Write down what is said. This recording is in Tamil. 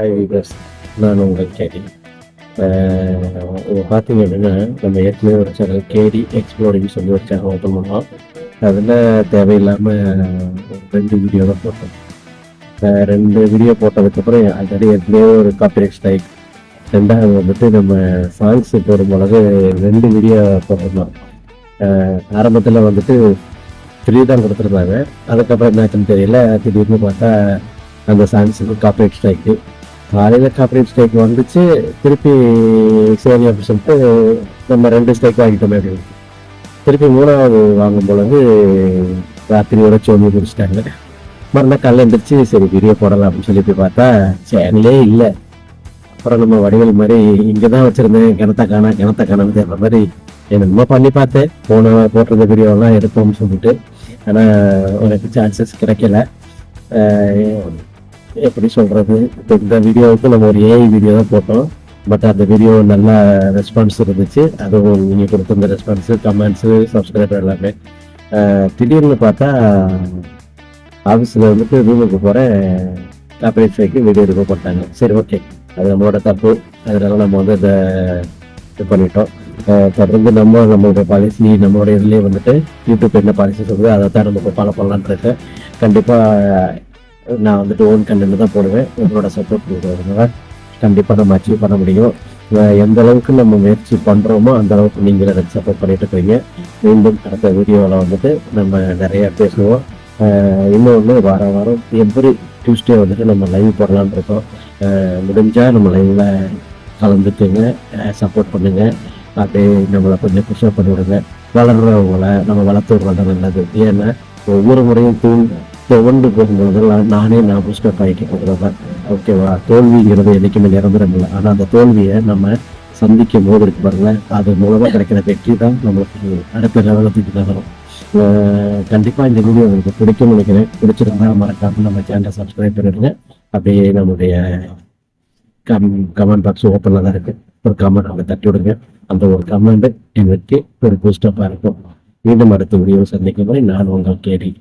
ஹாய் வீவர்ஸ் நான் உங்கள் கேடி பார்த்தீங்க அப்படின்னா நம்ம ஏற்கனவே ஒரு சேனல் கேடி எக்ஸ்ப்ளோரிங் சொல்லி ஒரு சேனல் ஓப்பன் பண்ணோம். அதில் தேவையில்லாமல் ரெண்டு வீடியோ தான் போட்டோம். ரெண்டு வீடியோ போட்டதுக்கப்புறம் ஆல்ரெடி ஏற்கனவே ஒரு காப்பிரைட் ஸ்ட்ரைக் ரெண்டாவது வந்துட்டு நம்ம சாங்ஸ் போடும்பொழுது ரெண்டு வீடியோ போட்டிருந்தோம். ஆரம்பத்தில் வந்துட்டு த்ரீ தான் கொடுத்துருந்தாங்க. அதுக்கப்புறம் என்னாச்சுன்னு தெரியல. திடீர்னு பார்த்தா அந்த சாங்ஸுக்கு காப்பிரைட் ஸ்ட்ரைக்கு காலையில் காப்பிரைட் ஸ்டேக் வந்துச்சு திருப்பி சரி அப்படின்னு சொல்லிட்டு நம்ம ரெண்டு ஸ்டேக் வாங்கிட்டோமே அப்படின்னு திருப்பி மூணாவது வாங்கும் பொழுது ராத்திரியோட சோமி குடிச்சிட்டாங்க. மறுநாள் காலையில் எழுந்திரிச்சு சரி வீடியோ போடலாம் அப்படின்னு சொல்லி போய் பார்த்தா சேனலே இல்லை. அப்புறம் நம்ம வடிவேல் மாதிரி இங்கே தான் வச்சுருந்தேன் கிணத்த காணா கிணத்த காணான்னு தேடுற மாதிரி என்னமோ பண்ணி பார்த்தேன். போன போட்டிருந்த வீடியோலாம் எடுப்போம்னு சொல்லிட்டு. ஆனால் எனக்கு சான்சஸ் கிடைக்கல. எப்படி சொல்கிறது இப்போ இந்த வீடியோவுக்கு நம்ம ஒரு ஏஐ வீடியோ தான் போட்டோம். பட் அந்த வீடியோ நல்லா ரெஸ்பான்ஸ் இருந்துச்சு. அதுவும் நீங்கள் கொடுத்துருந்த ரெஸ்பான்ஸு கமெண்ட்ஸு சப்ஸ்கிரைபர் எல்லாமே. திடீர்னு பார்த்தா ஆஃபீஸில் வந்துட்டு ரூமுக்கு போகிறேன் காப்பரேட் ஃபைக்கு வீடியோ எடுக்க போட்டாங்க. சரி ஓகே அது நம்மளோட தப்பு. அதனால நம்ம வந்து இதை இது பண்ணிட்டோம். தொடர்ந்து நம்ம நம்மளுடைய பாலிசி நம்மளுடைய இதுலேயே வந்துட்டு யூடியூப் என்ன பாலிசி சொல்லுது அதை தான் நம்ம ஃபாலோ பண்ணலான்னு இருக்கேன் கண்டிப்பாக நான் வந்துட்டு ஓன் கண்டென்ட் தான் போடுவேன். உங்களோட சப்போர்ட் கொடுக்குறதுனால கண்டிப்பாக நம்ம அச்சீவ் பண்ண முடியும். எந்த அளவுக்கு நம்ம முயற்சி பண்ணுறோமோ அந்த அளவுக்கு நீங்கள் எனக்கு சப்போர்ட் பண்ணிட்டு இருக்கீங்க. மீண்டும் அடுத்த வீடியோவில் வந்துட்டு நம்ம நிறைய பேசுவோம். இன்னொன்று வாரம் வாரம் எவ்ரி டியூஸ்டே வந்துட்டு நம்ம லைவ் போடலான்னு இருக்கோம். முடிஞ்சால் நம்ம லைவில் கலந்துக்குங்க. சப்போர்ட் பண்ணுங்கள் அப்படியே நம்மளை கொஞ்சம் புஷ்அப் பண்ணி விடுங்க வளர்றவங்கள நம்ம வளர்த்து விடுறது நல்லது. ஏன்னா ஒவ்வொரு முறையும் தூண் துவண்டு போகும்போதெல்லாம் நானே நான் புஷ்அப் ஆகிட்டு கொடுக்குறேன் ஓகேவா தோல்விங்கிறது என்றைக்குமே நிரந்தரம் இல்லை. ஆனால் அந்த தோல்வியை நம்ம சந்திக்கும் போது இருக்கு பாருங்க அது மூலமாக கிடைக்கிற வெற்றி தான் நம்மளுக்கு அடுத்த லெவலத்துக்கு நகரும் கண்டிப்பாக இந்த வீடியோ உங்களுக்கு பிடிக்கும் நினைக்கிறேன். பிடிச்சிருந்தா மறக்காம நம்ம சேனலை சப்ஸ்கிரைப் பண்ணிடுங்க. அப்படியே நம்முடைய கம் கமெண்ட் பாக்ஸ் ஓப்பனில் தான் இருக்குது ஒரு கமெண்ட் அங்கே தட்டி விடுங்க. அந்த ஒரு கமெண்ட் வெற்றி ஒரு பூஸ்டப்பாக இருக்கும். மீண்டும் அடுத்த வீடியோ சந்திக்கும் வரை நான் உங்கள் கேடி.